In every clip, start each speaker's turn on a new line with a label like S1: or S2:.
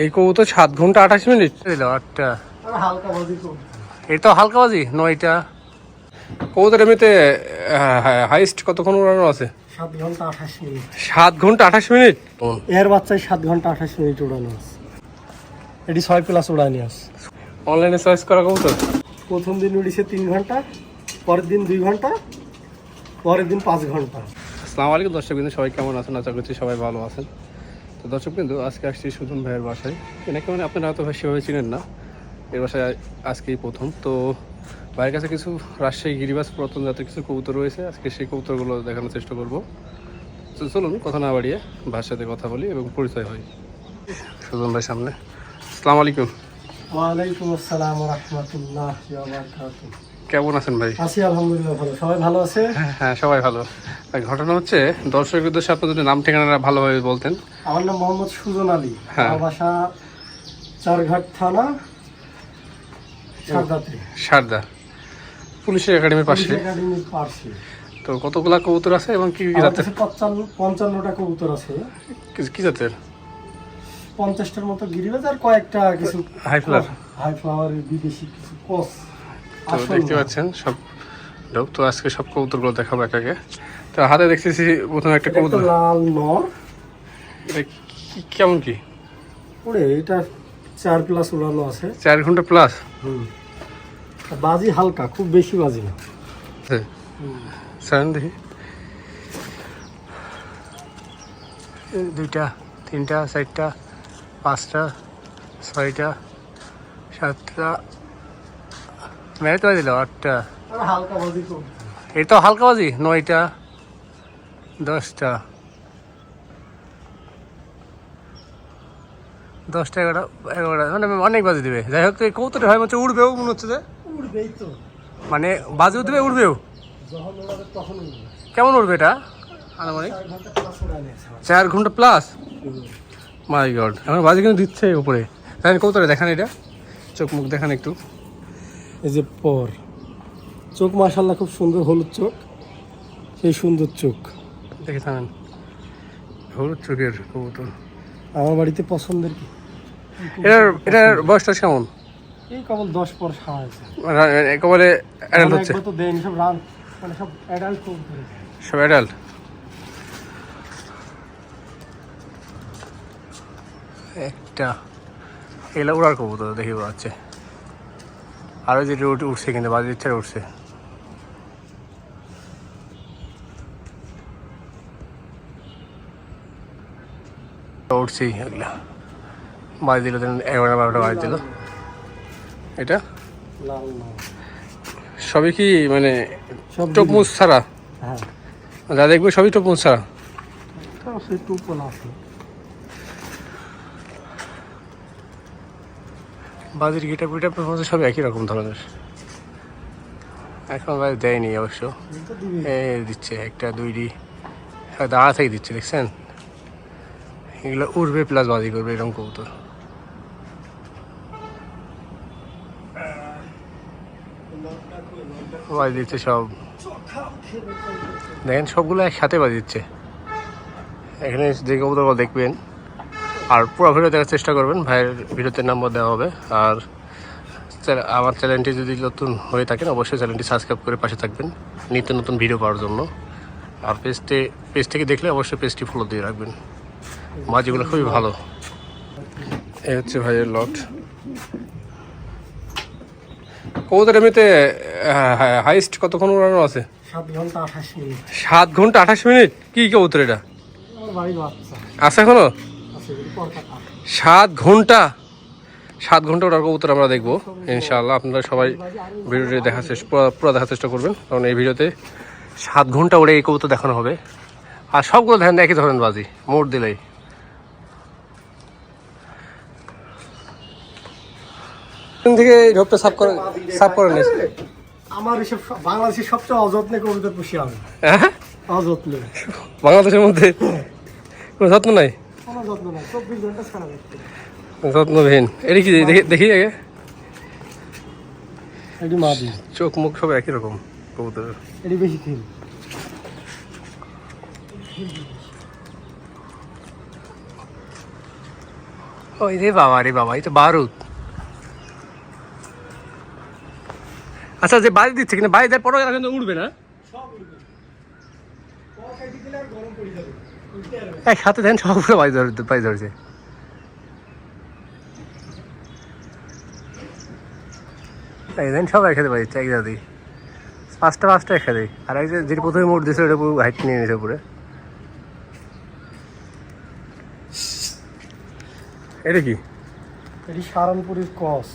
S1: এই কবুতর সাত ঘণ্টা আঠাশ মিনিট। আটটা।
S2: হালকা বাজি তো।
S1: এটা হালকা বাজি নয়টা। কবুতর এমনিতে হাইস্ট কতক্ষণ উড়ানো আছে?
S2: সাত ঘণ্টা আঠাশ মিনিট।
S1: সাত ঘণ্টা আঠাশ মিনিট?
S2: এর বাচ্চায় সাত ঘণ্টা আঠাশ মিনিট উড়ানো আছে। এটি ছয় প্লাস উড়ানি আছে।
S1: অনলাইনে চয়েস করা কবুতর?
S2: প্রথম দিন উড়িছে তিন ঘণ্টা পরের দিন দুই ঘণ্টা পরের দিন পাঁচ ঘণ্টা।
S1: আসসালামু আলাইকুম দর্শক বিন্দু সবাই কেমন আছেন? আশা করছি সবাই ভালো আছেন। তো দর্শক বিন্দু, আজকে আসছি সুজন ভাইয়ের বাসায়। এনাকে মানে আপনারা ভাই সেভাবে চিনেন না। এর বাসায় আজকেই প্রথম। তো ভাইয়ের কাছে কিছু রাজশাহী গিরিবাস পুরাতন জাতের কিছু কবুতর রয়েছে। আজকে সেই কবুতরগুলো দেখানোর চেষ্টা করব। তো চলুন, কথা না বাড়িয়ে ভাইয়ের সাথে কথা বলি এবং পরিচয় হয়। সুজন ভাই সামনে। আসসালামু আলাইকুম।
S2: ওয়ালাইকুম আসসালাম রহমতুল্লাহ
S1: কেমন আছেন ভাই?
S2: আছি আলহামদুলিল্লাহ ভালো। সবাই ভালো আছে?
S1: হ্যাঁ হ্যাঁ সবাই ভালো। ঘটনা হচ্ছে দর্শকের উদ্দেশ্যে আপনার যদি নাম ঠিকানাটা ভালোভাবে বলতেন।
S2: আমার নাম মোহাম্মদ সুজন আলী।
S1: হ্যাঁ।
S2: আমার বাসা চারঘাট থানা সারদাতে।
S1: সারদা। পুলিশের একাডেমির পাশে।
S2: একাডেমির পাশে।
S1: তো কতগুলা কবুতর আছে এবং কি কি
S2: আমার
S1: জাতের?
S2: কাছে পঞ্চান্ন পঞ্চান্নটা কবুতর আছে।
S1: কি- কি জাতের?
S2: পঞ্চাশটার মতো গিরিবাজ আর কয়েকটা কিছু
S1: হাই ফ্লার
S2: হাই ফ্লাওয়ারের বিদেশি কিছু কস।
S1: তো দেখতে পাচ্ছেন সব লোক। তো আজকে সব কবুতরগুলো দেখাবো একাকে তো হাতে দেখতেছি প্রথমে একটা কবুতর।
S2: লাল নর।
S1: কি- কেমন কি?
S2: ওরে এটা চার প্লাস উড়ানো আছে।
S1: চার ঘণ্টা প্লাস
S2: হুম। বাজি হালকা খুব বেশি বাজি না।
S1: সারেন দেখি। দুইটা তিনটা চারটা পাঁচটা ছয়টা সাতটা মেরে তো দিল আটটা।
S2: আর হালকা বাজি
S1: বাজি নয়টা দশটা। দশটা এগারোটা এগারোটা মানে অনেক বাজি দেবে। যাই হোক তো কৌতরে হয় মনে উড়বেও মনে হচ্ছে যে?
S2: উড়বেই তো।
S1: মানে বাজিও দেবে উড়বেও? কেমন উড়বে এটা? আনুমানিক?
S2: চার ঘণ্টা প্লাস
S1: মাই গড আমার বাজি কিন্তু দিচ্ছে উপরে। দেখেন কৌতরে দেখান এটা। চোখ মুখ দেখান একটু।
S2: এই যে পর। চোখ মাশাল্লাহ খুব সুন্দর হলুদ চোখ সেই সুন্দর চোখ।
S1: দেখে থাকেন হলুদ চোখের কবুতর।
S2: আমার বাড়িতে পছন্দের কি?
S1: এটার এটার বয়সটা কেমন?
S2: এই কেবল দশ পর খাওয়া হয়েছে
S1: একেবারে অ্যাডাল্ট হচ্ছে।
S2: তো দেয়নি সব রান মানে সব অ্যাডাল্ট কবুতর।
S1: সব অ্যাডাল্ট একটা এগুলো উড়ার কবুতর দেখি উড়াচ্ছে আরও যেটা উঠে উঠছে কিন্তু বাজি ইচ্ছা উঠছে। উঠছি এগুলা। বাজি দিল এগারোটা বারোটা বাজি দিল। এটা? সবই কি মানে টপ ছাড়া?
S2: হ্যাঁ।
S1: যা দেখবে সবই টপ ছাড়া।
S2: টুপন আছে।
S1: বাজির গিটা পিটা পারফরমেন্স সব একই রকম ধরনের। এখন ভাই দেয়নি অবশ্য। দিচ্ছে একটা দুইটি হ্যাঁ, দাঁড়া থেকে দিচ্ছে দেখছেন? এগুলো উড়বে প্লাস বাজি করবে এরকম কবুতর। বাজি দিচ্ছে সব। দেখেন সবগুলো একসাথে বাজি দিচ্ছে। এখানে যে কবুতরগুলো দেখবেন আর পুরো ভিডিও দেখার চেষ্টা করবেন ভাইয়ের ভিডিওতে নাম্বার দেওয়া হবে। আর আমার চ্যানেলটি যদি নতুন হয়ে থাকেন অবশ্যই চ্যানেলটি সাবস্ক্রাইব করে পাশে থাকবেন নিত্য নতুন ভিডিও পাওয়ার জন্য। আর পেজটি পেজ থেকে দেখলে অবশ্যই পেজটি ফলো দিয়ে রাখবেন। মাছগুলো খুবই ভালো। এই হচ্ছে ভাইয়ের লট কবুতর এমনিতে হাইস্ট কতক্ষণ উড়ানো আছে?
S2: সাত ঘণ্টা আঠাশ মিনিট।
S1: কি কবুতর এটা? আছে
S2: এখনও?
S1: সাত ঘণ্টা? সাত ঘণ্টা ওটার কবুতর আমরা দেখব ইনশাআল্লাহ। আপনারা সবাই ভিডিওটি দেখার চেষ্টা পুরো দেখার চেষ্টা করবেন কারণ এই ভিডিওতে সাত ঘণ্টা ওরে এই কবুতর দেখানো হবে। আর সবগুলো দেখেন একই ধরনের বাজি মোট দিলেই। থেকে ঢোকটা সাফ করে সাফ করে নিস
S2: আমার এসব সব- বাংলাদেশের সবচেয়ে অযত্নে কবিতা পুষি আমি।
S1: হ্যাঁ?
S2: অযত্নে।
S1: বাংলাদেশের মধ্যে কোনো যত্ন নাই?
S2: যত্ন নাই চব্বিশ ঘণ্টা ছাড়া দেখতে
S1: যত্নবিহীন। এটা কি দেখি দেখি আগে।
S2: এটি মাদি
S1: চোখ মুখ সব একই রকম কবুতরের।
S2: এটি বেশি খিল।
S1: ওই রে বাবা রে বাবা এই তো বারুদ। আচ্ছা যে বাড়ি দিচ্ছে কিনা বাড়ি দেওয়ার পরে এরা কিন্তু উঠবে না?
S2: সব উড়বে। দিলে আর গরম পড়ে যাবে। উঠতে পারবে
S1: এক হাতে দেন সবগুলো বাড়ি ধরে বাড়ি ধরেছে। এই দেন সব একসাথে বাড়ি দিচ্ছে একসাথেই পাঁচটা পাঁচটা একসাথে। আর এক যেটি প্রথমে মোট দিয়েছিল ওটা পুরো হাইট নিয়ে নিয়েছে উপরে। এটা কি?
S2: এটি সারানপুরের কস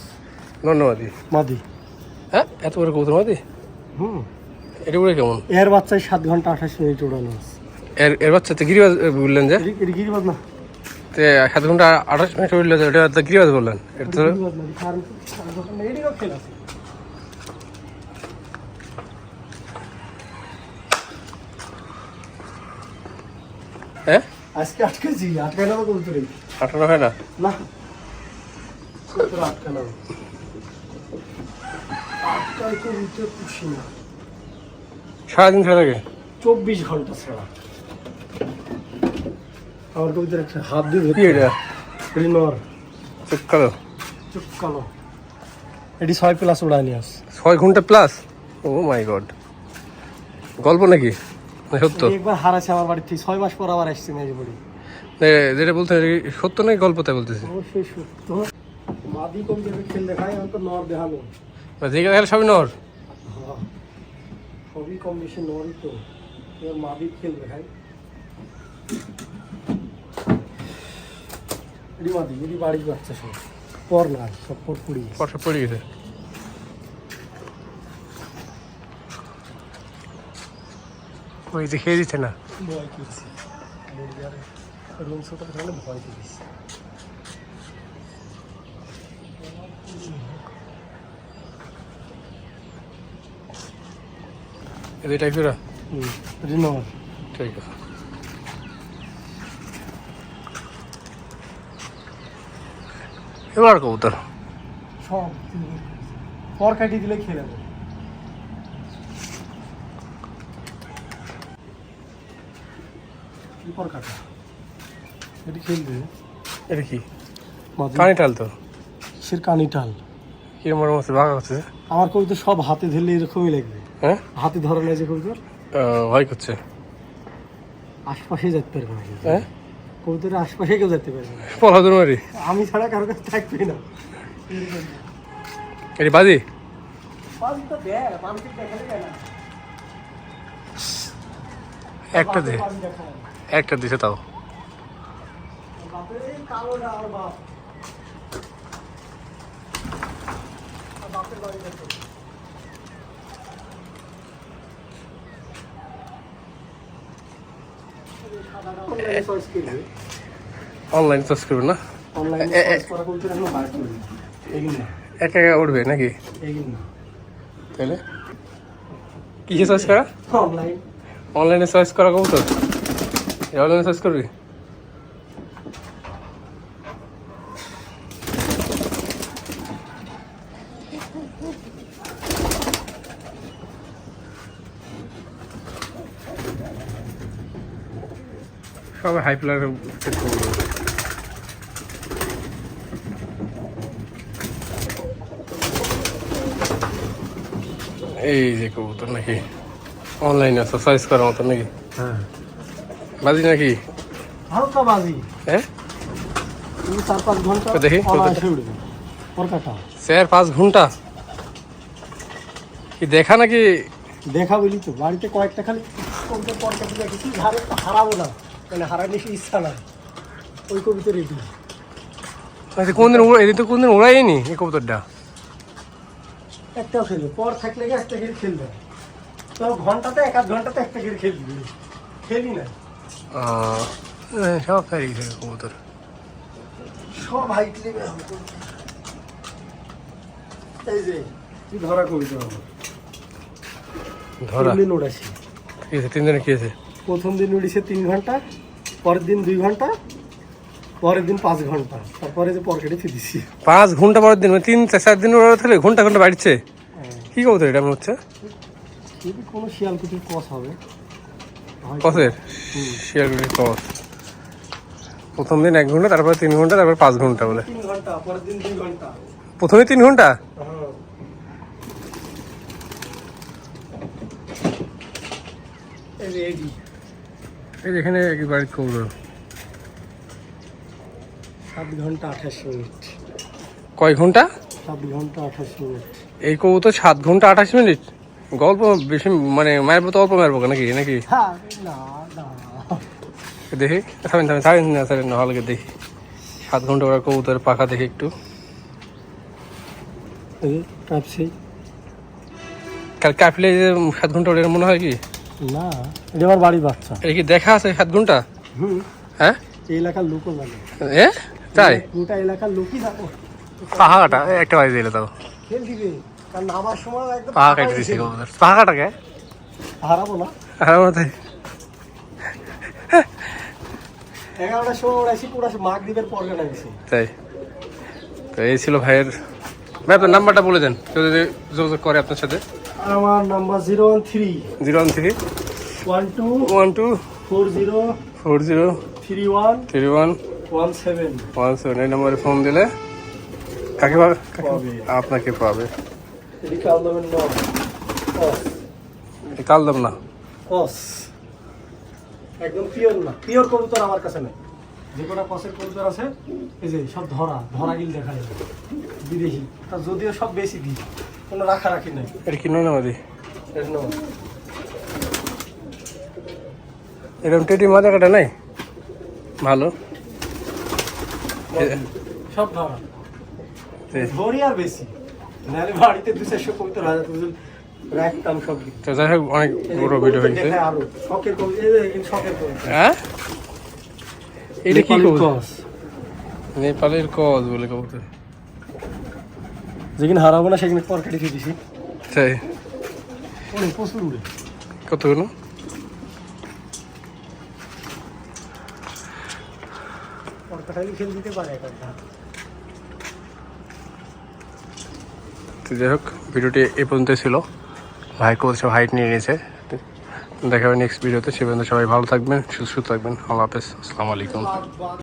S1: ধন্যবাদই
S2: মাদি।
S1: হ্যাঁ? এত বড় কৌতুক মাদি?
S2: হুম।
S1: এটা উড়ে কেমন?
S2: এর বাচ্চায় সাত ঘণ্টা আঠাশ মিনিট উড়ানো আছে।
S1: এর এর বাচ্চা তো গিরিবাজ বললেন যে?
S2: এটি এটি গিরিবাজ না।
S1: তে সাত ঘণ্টা আঠাশ মিনিট তো এটা তো গিরিবাজ বললেন। এটা তো হ্যাঁ
S2: আজকে আটকেছি আটকানো কবুতরে
S1: আঠারো হয় না?
S2: না। আটকানো আটকাই কবুতর পুষি না।
S1: সারাদিন খেলা
S2: চব্বিশ ঘণ্টা ছাড়া। আমার কবিতার একটা হাত দিয়ে
S1: কি এটা?
S2: এটি নর। চুপ কালো এটি ছয় প্লাস উড়ানি আস।
S1: ছয় ঘণ্টা প্লাস ও মাই গড গল্প নাকি? সত্য।
S2: একবার হারাছে আমার বাড়ি থেকে ছয় মাস পর আবার আসছে মেয়ে বাড়ি।
S1: যেটা বলতে সত্য নাকি গল্প তাই বলতেছি?
S2: অবশ্যই সত্য। মাদি কবিতার খেল দেখায় আমি তো নর দেখাল
S1: যেখানে গেলে সবই নর?
S2: হ্যাঁ। সবই কম বেশি নরই তো। মাদি খেল দেখায়। এটি এটি বাড়ির বাচ্চা সব। পর না সব পর পুড়ি
S1: গেছে। ওই যে খেয়ে দিচ্ছে না।
S2: ভয় করছি রুম সোটার কারণে ভয় করিস
S1: এদের টাইপের
S2: হুম এটি
S1: ঠিক আছে। এবার কবুতর।
S2: সব পর কাটিয়ে দিলে পর কাটা? এটি খেলবে
S1: এটা কি? তো?
S2: কিসের কানি টাল
S1: কিরম হচ্ছে বাঘা হচ্ছে
S2: আমার কবিতা সব হাতে ধরলে এরকমই লাগবে।
S1: হ্যাঁ?
S2: হাতে ধরা যে কবিতার?
S1: ভয় করছে।
S2: আশপাশে যেতে পারবে না
S1: হ্যাঁ?
S2: কবিতার আশপাশে কেউ যেতে পারবে না।
S1: পলা দূর মারি
S2: আমি ছাড়া কারও কাছে থাকবে না।
S1: এটি বাজি? একটা দে। একটা দিছে তাও।
S2: বাপের বাড়ি
S1: অনলাইন সার্চ করবে। না। একা একা উঠবে নাকি? তাহলে কিসে সার্চ করা?
S2: অনলাইন
S1: সার্চ করা কব তো অনলাইনে সার্চ করবি? সবাই হাই প্লার সেট করব। এই যে কবুতর নাকি? অনলাইনে আছে সার্চ করার মতো নাকি?
S2: হ্যাঁ।
S1: বাজি নাকি?
S2: হালকা বাজি।
S1: হ্যাঁ?
S2: চার পাঁচ
S1: ঘণ্টা দেখি, চার পাঁচ ঘণ্টা? কি দেখা নাকি?
S2: দেখা বলি তো বাড়িতে কয়েকটা খালি হারাবো না। মানে হারার সে ইচ্ছা নাই। ওই কবিতা রেডি।
S1: আচ্ছা, কোনদিন এদিন তো কোনদিন উড়াইনি এই কবুতরটা?
S2: একটাও খেলবে। পর থাকলে কি একটা খেল খেলবে? তো ঘন্টাতে এক আধ ঘন্টাতে একটা খেল খেলবি। খেলি না।
S1: সব হারিয়ে গেছে কবুতর।
S2: সব হাইট লেগে এই যে তুই ধরা কবিতা
S1: ধরা?
S2: তিন দিন উড়াছি
S1: কি তিন দিনে কি আছে?
S2: প্রথম দিন উড়িছে তিন ঘণ্টা পরের দিন দুই ঘণ্টা পরের দিন পাঁচ ঘণ্টা। তারপরে যে পর কেটে ফিরেছি
S1: পাঁচ ঘণ্টা পরের দিন মানে তিন চার চার দিন থাকলে ঘণ্টা ঘণ্টা বাড়ছে? কি কবুতর এটা মনে হচ্ছে?
S2: কোনো শিয়ালকুটির কস হবে
S1: কসের?
S2: হুম।
S1: শিয়ালগুড়ির কস প্রথম দিন এক ঘণ্টা তারপরে তিন ঘণ্টা তারপর পাঁচ ঘণ্টা বলে। প্রথমে তিন ঘণ্টা?
S2: হ্যাঁ। এই
S1: এখানে একবার করব
S2: সাত ঘণ্টা আঠাশ মিনিট।
S1: কয় ঘণ্টা?
S2: সাত ঘণ্টা আঠাশ মিনিট।
S1: এই কবুতর সাত ঘণ্টা আঠাশ মিনিট? গল্প বেশি মানে মারবো তো অল্প মারবো নাকি নাকি?
S2: হ্যাঁ
S1: দেখি থামেন থামেন থামেন না থামেন ভালো দেখি। সাত ঘণ্টা ওরা কবুতরের পাখা দেখি একটু।
S2: যে
S1: কাল সাত ঘণ্টা ওটা মনে হয় কি?
S2: না এটা আমার বাড়ির বাচ্চা।
S1: এটা কি দেখা আছে সাত ঘণ্টা?
S2: হুম।
S1: হ্যাঁ?
S2: এই এলাকার লোকও জানে।
S1: এ? তাই?
S2: গোটা এলাকার লোকই জানো।
S1: পাহাড়টা একটা বাজে দিলে তাও
S2: খেল দিবে। কারণ নামার সময় একদম
S1: কেটে দিছে।
S2: হারাবো না।
S1: মতে
S2: এগারোটার সময় ওরা এসে পুরো নামছে
S1: তাই? তো এই ছিল ভাইয়ের ভাই আপনার নাম্বারটা বলে দেন। কেউ যদি যোগাযোগ করে আপনার সাথে।
S2: আমার number zero one three
S1: zero one three
S2: one two
S1: one two
S2: four zero
S1: four zero
S2: three one
S1: three one
S2: one seven
S1: one seven এই নম্বরে ফোন দিলে কাকে পাবে? আপনাকে পাবে।
S2: এদিকে আলদামের নাম
S1: কাল দাম না।
S2: একদম পিওর না। পিওর কবুতর আমার কাছে নেই। যে কটা কসের কবুতর আছে এই যে সব ধরা ধরা গিল দেখা যায়। বিদেশি। তা যদিও সব বেশি দিই কোনো রাখা রাখি নাই।
S1: এটা কিনো না মাদি?
S2: এর
S1: এরকম টেটি মাজা কাটা নাই? ভালো।
S2: সব ধরা ধরি আর বেশি। নাহলে বাড়িতে দু চারশো কবুতর হাজার রাখতাম সব
S1: তো যাই হোক অনেক বড় ভিডিও হয়েছে।
S2: আরও। শখের শখের
S1: হ্যাঁ? এটা কি কবুতর। নেপালের কজ বলে কবুতর।
S2: যেখানে হারাবো না সেখানে পর কেটে দিছি।
S1: তাই?
S2: অনেক প্রচুর উড়ে।
S1: কতগুলো? যাই হোক ভিডিওটি এ পর্যন্ত ছিল। ভাই সব হাইট নিয়ে নিয়েছে দেখা হবে নেক্সট ভিডিওতে সে পর্যন্ত সবাই ভালো থাকবেন সুস্থ থাকবেন। আল্লাহ হাফেজ। আসসালামু আলাইকুম।